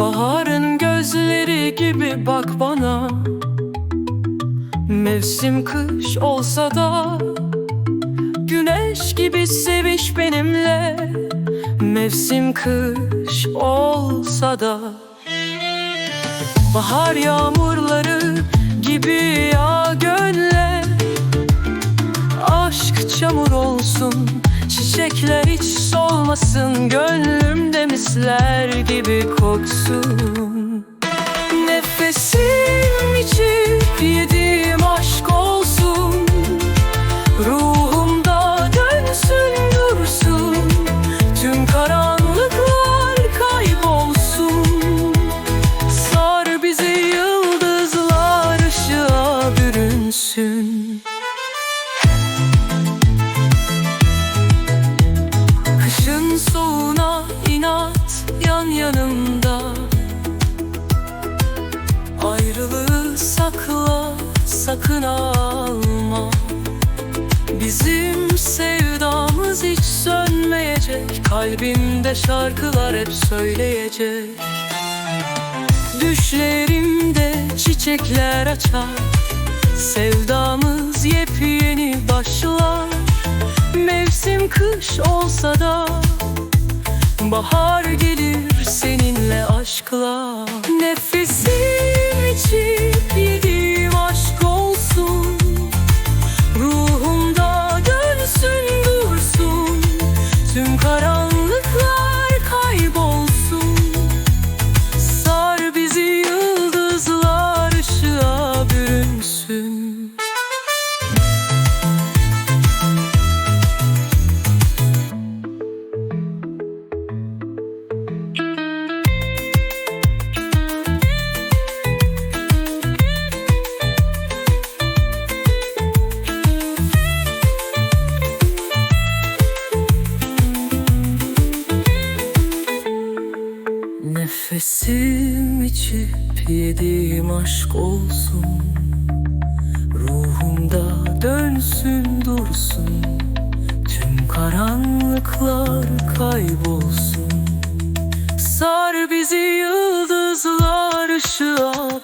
Baharın gözleri gibi bak bana. Mevsim kış olsa da Güneş gibi seviş benimle. Mevsim kış olsa da Bahar yağmurları gibi yağ gönle solmasın Gönlümde misler gibi koksun yan yanımda. Ayrılığı sakla sakın alma. Bizim sevdamız hiç sönmeyecek. Kalbimde şarkılar hep söyleyecek. Düşlerimde çiçekler açar. Sevdamız yepyeni başlar. Mevsim kış olsa da Bahar gelir seninle aşkla. Nefesim içip yediğim aşk olsun. Ruhumda dönsün dursun. Tüm karanlıklar Nefesim içip yediğim aşk olsun. Ruhumda dönsün dursun. Tüm karanlıklar kaybolsun. Sar bizi yıldızlar ışığa